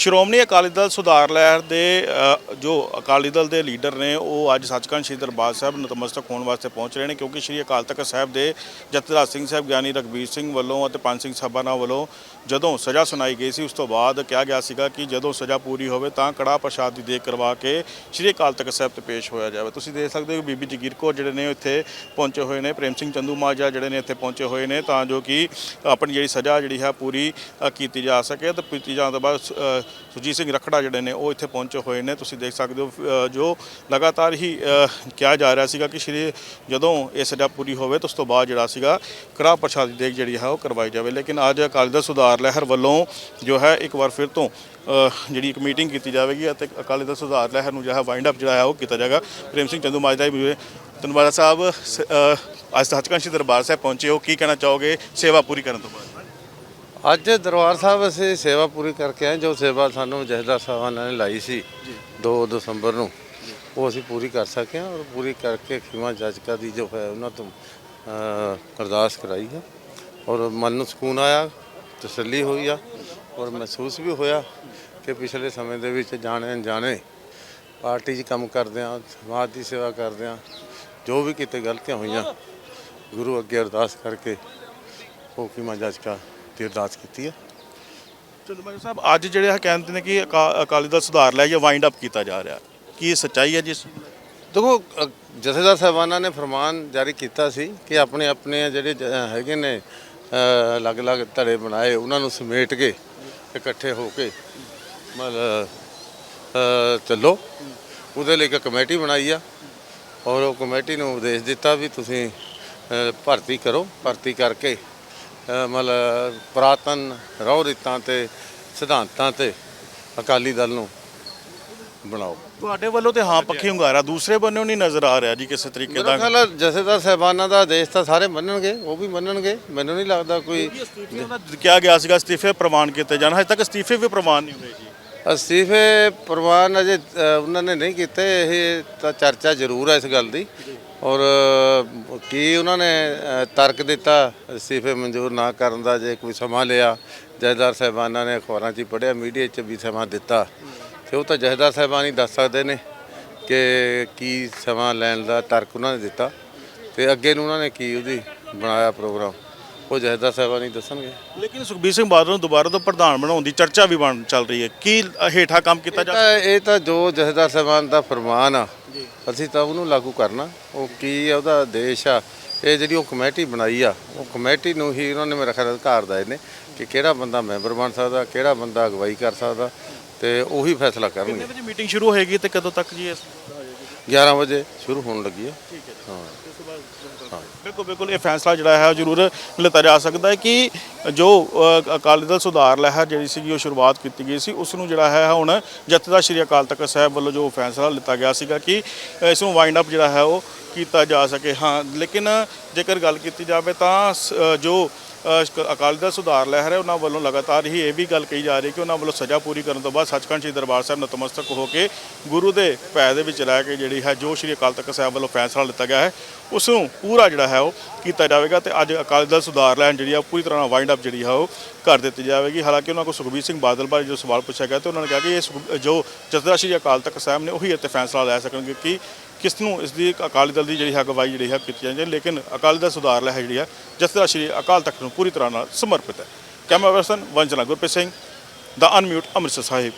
ਸ਼੍ਰੋਮਣੀ ਅਕਾਲੀ ਦਲ ਸੁਧਾਰ ਲਹਿਰ ਦੇ ਜੋ ਅਕਾਲੀ ਦਲ ਦੇ ਲੀਡਰ ਨੇ, ਉਹ ਅੱਜ ਸੱਚਖੰਡ ਸ੍ਰੀ ਦਰਬਾਰ ਸਾਹਿਬ ਨਤਮਸਤਕ ਹੋਣ ਵਾਸਤੇ ਪਹੁੰਚ ਰਹੇ ਨੇ, ਕਿਉਂਕਿ ਸ੍ਰੀ ਅਕਾਲ ਤਖਤ ਸਾਹਿਬ ਦੇ ਜਥੇਦਾਰ ਸਿੰਘ ਸਾਹਿਬ, ਗਿਆਨੀ ਰਘਬੀਰ ਸਿੰਘ ਵੱਲੋਂ ਅਤੇ ਪੰਜ ਸਿੰਘ ਸਾਹਿਬਾਨਾਂ ਵੱਲੋਂ ਜਦੋਂ ਸਜ਼ਾ ਸੁਣਾਈ ਗਈ ਸੀ, ਉਸ ਤੋਂ ਬਾਅਦ ਕਿਹਾ ਗਿਆ ਸੀਗਾ ਕਿ ਜਦੋਂ ਸਜ਼ਾ ਪੂਰੀ ਹੋਵੇ ਤਾਂ ਕੜਾ ਪ੍ਰਸ਼ਾਦ ਦੀ ਦੇਗ ਕਰਵਾ ਕੇ ਸ੍ਰੀ ਅਕਾਲ ਤਖਤ ਸਾਹਿਬ ਤੇ ਪੇਸ਼ ਹੋਇਆ ਜਾਵੇ। ਤੁਸੀਂ ਦੇਖ ਸਕਦੇ ਹੋ ਕਿ ਬੀਬੀ ਜਗੀਰ ਕੌਰ ਜਿਹੜੇ ਨੇ ਇੱਥੇ ਪਹੁੰਚੇ ਹੋਏ ਨੇ, ਪ੍ਰੇਮ ਸਿੰਘ ਚੰਦੂ ਮਾਜਰਾ ਜਿਹੜੇ ਨੇ, ਇੱਥੇ ਪਹੁੰਚੇ ਹੋਏ ਨੇ, ਤਾਂ ਜੋ ਕਿ ਆਪਣੀ ਜਿਹੜੀ ਸਜ਼ਾ ਜਿਹੜੀ ਹੈ, ਪੂਰੀ ਕੀਤੀ ਜਾ ਸਕੇ ਤੇ ਕੀਤੀ ਜਾਣ ਤੋਂ ਬਾਅਦ ਸ- ਸੁਰਜੀਤ ਸਿੰਘ ਰਖੜਾ ਜਿਹੜੇ ਨੇ ਉਹ ਇੱਥੇ ਪਹੁੰਚੇ ਹੋਏ ਨੇ। ਤੁਸੀਂ ਦੇਖ ਸਕਦੇ ਹੋ ਜੋ ਲਗਾਤਾਰ ਹੀ ਕਿਹਾ ਜਾ ਰਿਹਾ ਸੀਗਾ ਕਿ ਸ਼੍ਰੀ ਜਦੋਂ ਇਹ ਸਜ਼ਾ ਪੂਰੀ ਹੋਵੇ ਤਾਂ ਉਸ ਤੋਂ ਬਾਅਦ ਜਿਹੜਾ ਸੀਗਾ ਕੜਾਹ ਪ੍ਰਸ਼ਾਦ ਦੀ ਦੇਗ ਜਿਹੜੀ ਹੈ ਉਹ ਕਰਵਾਈ ਜਾਵੇ। ਲੇਕਿਨ ਅੱਜ ਅਕਾਲੀ ਦਲ ਸੁਧਾਰ ਲਹਿਰ ਵੱਲੋਂ ਜੋ ਹੈ ਇੱਕ ਵਾਰ ਫਿਰ ਤੋਂ ਜਿਹੜੀ ਇੱਕ ਮੀਟਿੰਗ ਕੀਤੀ ਜਾਵੇਗੀ ਅਤੇ ਅਕਾਲੀ ਦਲ ਸੁਧਾਰ ਲਹਿਰ ਨੂੰ ਜਿਹੜਾ ਵਾਈਂਡ ਅਪ ਜਿਹੜਾ ਹੈ ਉਹ ਕੀਤਾ ਜਾਏਗਾ। ਪ੍ਰੇਮ ਸਿੰਘ ਚੰਦੂ ਮਾਜਰਾ ਜੀ ਮਿਲੇ ਧੰਨਵਾਦ ਸਾਹਿਬ ਸ- ਅ, ਅੱਜ ਸੱਚਖੰਡ ਸ੍ਰੀ ਦਰਬਾਰ ਸਾਹਿਬ ਪਹੁੰਚੇ ਹੋ। ਕੀ ਕਹਿਣਾ ਚਾਹੋਗੇ? ਸੇਵਾ ਪੂਰੀ ਕਰਨ ਤੋਂ ਬਾਅਦ। ਅੱਜ ਦਰਬਾਰ ਸਾਹਿਬ ਅਸੀਂ ਸੇਵਾ ਪੂਰੀ ਕਰਕੇ ਆਏ ਜੋ ਸੇਵਾ ਸਾਨੂੰ ਜਹਦਾ ਸਾਹਿਬਾਨਾਂ ਨੇ ਲਾਈ ਸੀ 2 ਦਸੰਬਰ ਨੂੰ ਉਹ ਅਸੀਂ ਪੂਰੀ ਕਰ ਸਕੇ ਹਾਂ ਔਰ ਪੂਰੀ ਕਰਕੇ ਖਿਮਾ ਜਾਚਕਾ ਦੀ ਜੋ ਹੈ ਉਹਨਾਂ ਤੋਂ ਅਰਦਾਸ ਕਰਾਈ ਹੈ। ਔਰ ਮਨ ਨੂੰ ਸਕੂਨ ਆਇਆ ਤਸੱਲੀ ਹੋਈ ਆ ਔਰ ਮਹਿਸੂਸ ਵੀ ਹੋਇਆ ਕਿ ਪਿਛਲੇ ਸਮੇਂ ਦੇ ਵਿੱਚ ਜਾਣੇ ਅਣਜਾਣੇ ਪਾਰਟੀ 'ਚ ਕੰਮ ਕਰਦੇ ਆ ਸਮਾਜ ਦੀ ਸੇਵਾ ਕਰਦੇ ਆ ਜੋ ਵੀ ਕਿਤੇ ਗਲਤੀਆਂ ਹੋਈਆਂ ਗੁਰੂ ਅੱਗੇ ਅਰਦਾਸ ਕਰਕੇ ਉਹ ਖਿਮਾ ਜਾਚਕਾ ਦੀ ਅਰਦਾਸ ਕੀਤੀ ਹੈ। ਚੰਦੂ ਮਾਜਰਾ ਸਾਹਿਬ ਅੱਜ ਜਿਹੜੇ ਆ ਕਹਿੰਦੇ ਨੇ ਕਿ ਅਕਾ- ਅਕਾਲੀ ਦਲ ਸੁਧਾਰ ਲੈ ਜਾਂ ਵਾਈਂਡ ਅਪ ਕੀਤਾ ਜਾ ਰਿਹਾ। ਕੀ ਇਹ ਸੱਚਾਈ ਹੈ ਜਿਸ ਦੇਖੋ ਅ, ਜਥੇਦਾਰ ਸਾਹਿਬਾਨਾਂ ਨੇ ਫਰਮਾਨ ਜਾਰੀ ਕੀਤਾ ਸੀ ਕਿ ਆਪਣੇ ਆਪਣੇ ਜਿਹੜੇ ਜ- ਹੈਗੇ ਨੇ ਅ, ਅਲੱਗ-ਅਲੱਗ ਧੜੇ ਬਣਾਏ ਉਹਨਾਂ ਨੂੰ ਸਮੇਟ ਕੇ ਇਕੱਠੇ ਹੋ ਕੇ ਮਤਲਬ ਅ, ਚੱਲੋ। ਉਹਦੇ ਲਈ ਇੱਕ ਕਮੇਟੀ ਬਣਾਈ ਆ ਔਰ ਉਹ ਕਮੇਟੀ ਨੂੰ ਉਪਦੇਸ਼ ਦਿੱਤਾ ਵੀ ਤੁਸੀਂ ਅ, ਭਰਤੀ ਕਰੋ। ਭਰਤੀ ਕਰਕੇ ਮਤਲਬ ਪੁਰਾਤਨ ਰਹੁ ਰੀਤਾਂ ਤੇ ਸਿਧਾਂਤਾਂ ਤੇ ਅਕਾਲੀ ਦਲ ਨੂੰ ਬਣਾਓ। ਤੁਹਾਡੇ ਵੱਲੋਂ ਤੇ ਹਾਂ ਪੱਖੀ ਹੁੰਗਾਰਾ ਦੂਸਰੇ ਬੰਨਿਓ ਨਹੀਂ ਨਜ਼ਰ ਆ ਰਿਹਾ ਜੀ ਕਿਸੇ ਤਰੀਕੇ ਮੇਰਾ ਦਾ। ਖਿਆਲ ਹੈ ਜਥੇਦਾਰ ਸਾਹਿਬਾਨਾਂ ਦਾ ਆਦੇਸ਼ ਤਾਂ ਸਾਰੇ ਮੰਨਣਗੇ ਉਹ ਵੀ ਮੰਨਣਗੇ ਮੈਨੂੰ ਨਹੀਂ ਲੱਗਦਾ ਕੋਈ ਕਿਹਾ ਗਿਆ ਸੀਗਾ ਅਸਤੀਫੇ ਪ੍ਰਵਾਨ ਕੀਤੇ ਜਾਣ ਹਜੇ ਤੱਕ ਅਸਤੀਫੇ ਵੀ ਪ੍ਰਵਾਨ ਨਹੀਂ ਹੋਏ ਜੀ। ਅਸਤੀਫੇ ਪ੍ਰਵਾਨ ਅਜੇ ਉਹਨਾਂ ਨੇ ਨਹੀਂ ਕੀਤੇ, ਇਹ ਤਾਂ ਚਰਚਾ ਜ਼ਰੂਰ ਹੈ ਇਸ ਗੱਲ ਦੀ। ਔਰ, ਕੀ ਉਹਨਾਂ ਨੇ ਤਰਕ ਦਿੱਤਾ ਅਸਤੀਫੇ ਮਨਜ਼ੂਰ ਨਾ ਕਰਨ ਦਾ ਜੇ ਕੋਈ ਸਮਾਂ ਲਿਆ ਜਥੇਦਾਰ ਸਾਹਿਬਾਨਾਂ ਨੇ ਅਖਬਾਰਾਂ 'ਚ ਹੀ ਪੜ੍ਹਿਆ, ਮੀਡੀਆ 'ਚ ਵੀ ਸਮਾਂ ਦਿੱਤਾ। ਤੇ ਉਹ ਤਾਂ ਜਥੇਦਾਰ ਸਾਹਿਬਾਨ ਹੀ ਦੱਸ ਸਕਦੇ ਨੇ ਕਿ ਕੀ ਸਮਾਂ ਲੈਣ ਦਾ ਤਰਕ ਉਹਨਾਂ ਨੇ ਦਿੱਤਾ। ਤੇ ਅੱਗੇ ਨੂੰ ਉਹਨਾਂ ਨੇ ਕੀ ਉਹਦੀ ਬਣਾਇਆ ਪ੍ਰੋਗਰਾਮ? ਉਹ ਜਥੇਦਾਰ ਸਾਹਿਬਾਨ ਦੱਸਣਗੇ। ਲੇਕਿਨ ਸੁਖਬੀਰ ਸਿੰਘ ਬਾਦਲ ਨੂੰ ਦੁਬਾਰਾ ਤੋਂ ਪ੍ਰਧਾਨ ਬਣਾਉਣ ਦੀ ਚਰਚਾ ਵੀ ਬਣ ਚੱਲ ਰਹੀ ਹੈ। ਕੀ ਹੇਠਾਂ ਕੰਮ ਕੀਤਾ ਜਾ ਤਾਂ ਇਹ ਤਾਂ ਜੋ ਜਥੇਦਾਰ ਸਾਹਿਬਾਨ ਦਾ ਫਰਮਾਨ ਆ ਅਸੀਂ ਤਾਂ ਉਹਨੂੰ ਲਾਗੂ ਕਰਨਾ। ਉਹ ਕੀ ਆ ਉਹਦਾ ਆਦੇਸ਼ ਆ। ਇਹ ਜਿਹੜੀ ਉਹ ਕਮੇਟੀ ਬਣਾਈ ਆ ਉਹ ਕਮੇਟੀ ਨੂੰ ਹੀ ਉਹਨਾਂ ਨੇ ਮੇਰਾ ਖਿਆਲ ਅਧਿਕਾਰ ਦਿੱਤੇ ਨੇ ਕਿ ਕਿਹੜਾ ਬੰਦਾ ਮੈਂਬਰ ਬਣ ਸਕਦਾ ਕਿਹੜਾ ਬੰਦਾ ਅਗਵਾਈ ਕਰ ਸਕਦਾ। ਤੇ ਉਹੀ ਫੈਸਲਾ ਕਰਨਗੇ। ਕਿੰਨੇ ਵਜੇ ਮੀਟਿੰਗ ਸ਼ੁਰੂ ਹੋਏਗੀ ਤੇ ਕਦੋਂ ਤੱਕ ਜੀ ਇਸ 11 ਵਜੇ ਸ਼ੁਰੂ ਹੋਣ ਲੱਗੀ ਹੈ। ਹਾਂ ਬਿਲਕੁਲ ਬਿਲਕੁਲ ਇਹ ਫੈਸਲਾ ਜਿਹੜਾ ਹੈ ਉਹ ਜ਼ਰੂਰ ਲਿੱਤਾ ਜਾ ਸਕਦਾ ਹੈ ਕਿ ਜੋ ਅ, ਅਕਾਲੀ ਦਲ ਸੁਧਾਰ ਲਹਿਰ ਜਿਹੜੀ ਸੀਗੀ ਉਹ ਸ਼ੁਰੂਆਤ ਕੀਤੀ ਗਈ ਸੀ ਉਸ ਨੂੰ ਜਿਹੜਾ ਹੈ ਹੁਣ ਜਥੇਦਾਰ ਸ਼੍ਰੀ ਅਕਾਲ ਤਖਤ ਸਾਹਿਬ ਵੱਲੋਂ ਜੋ ਫੈਸਲਾ ਲਿੱਤਾ ਗਿਆ ਸੀਗਾ ਕਿ ਇਸ ਨੂੰ ਵਾਈਂਡ ਅਪ ਜਿਹੜਾ ਹੈ ਉਹ ਕੀਤਾ ਜਾ ਸਕੇ। ਹਾਂ ਲੇਕਿਨ ਜੇਕਰ ਗੱਲ ਕੀਤੀ ਜਾਵੇ ਤਾਂ ਸ- ਜੋ ਅ, ਅਕਾਲੀ ਦਲ ਸੁਧਾਰ ਲਹਿਰ ਹੈ ਉਹਨਾਂ ਵੱਲੋਂ ਲਗਾਤਾਰ ਹੀ ਇਹ ਵੀ ਗੱਲ ਕਹੀ ਜਾ ਰਹੀ ਹੈ ਕਿ ਉਹਨਾਂ ਵੱਲੋਂ ਸਜ਼ਾ ਪੂਰੀ ਕਰਨ ਤੋਂ ਬਾਅਦ ਸੱਚਖੰਡ ਸ੍ਰੀ ਦਰਬਾਰ ਸਾਹਿਬ ਨਤਮਸਤਕ ਹੋ ਕੇ ਗੁਰੂ ਦੇ ਪੈ ਦੇ ਵਿੱਚ ਰਹਿ ਕੇ ਜਿਹੜੀ ਹੈ ਜੋ ਸ਼੍ਰੀ ਅਕਾਲ ਤਖਤ ਸਾਹਿਬ ਵੱਲੋਂ ਫੈਸਲਾ ਲਿੱਤਾ ਗਿਆ ਹੈ ਉਸ ਨੂੰ ਪੂਰਾ ਜਿਹੜਾ ਹੈ ਉਹ ਕੀਤਾ ਜਾਵੇਗਾ ਤੇ ਅੱਜ ਅਕਾਲੀ ਦਲ ਸੁਧਾਰ ਲੈਣ ਜਿਹੜੀ ਆ ਉਹ ਪੂਰੀ ਤਰ੍ਹਾਂ ਨਾਲ ਵਾਈਂਡ ਅਪ ਜਿਹੜੀ ਆ ਉਹ ਕਰ ਦਿੱਤੀ ਜਾਵੇਗੀ। ਹਾਲਾਂਕਿ ਉਹਨਾਂ ਕੋਲ ਸੁਖਬੀਰ ਸਿੰਘ ਬਾਦਲ ਬਾਰੇ ਜੋ ਸਵਾਲ ਪੁੱਛਿਆ ਗਿਆ ਤੇ ਉਹਨਾਂ ਨੇ ਕਿਹਾ ਕਿ ਇਹ ਸੁਖ- ਜੋ ਜਥੇਦਾਰ ਸ਼੍ਰੀ ਅਕਾਲ ਤਖਤ ਸਾਹਿਬ ਨੇ ਉਹੀ ਇੱਥੇ ਫੈਸਲਾ ਲੈ ਸਕਣਗੇ ਕਿ ਕਿਸ ਨੂੰ ਇਸ ਦੀ ਅਕਾਲੀ ਦਲ ਦੀ ਜਿਹੜੀ ਹੈ ਅਗਵਾਈ ਜਿਹੜੀ ਹੈ ਕੀਤੀ ਜਾਂਦੀ ਹੈ, ਲੇਕਿਨ ਅਕਾਲੀ ਦਲ ਸੁਧਾਰ ਲਹਿਰ ਜਿਹੜੀ ਹੈ ਜਥੇਦਾਰ ਸ਼੍ਰੀ ਅਕਾਲ ਤਖਤ ਨੂੰ ਪੂਰੀ ਤਰ੍ਹਾਂ ਨਾਲ ਸਮਰਪਿਤ ਹੈ। ਕੈਮਰਾ ਪਰਸਨ ਵੰਜਨਾ ਗੁਰਪ੍ਰੀਤ ਸਿੰਘ, ਦਾ ਅਨਮਿਊਟ ਅੰਮ੍ਰਿਤਸਰ ਸਾਹਿਬ।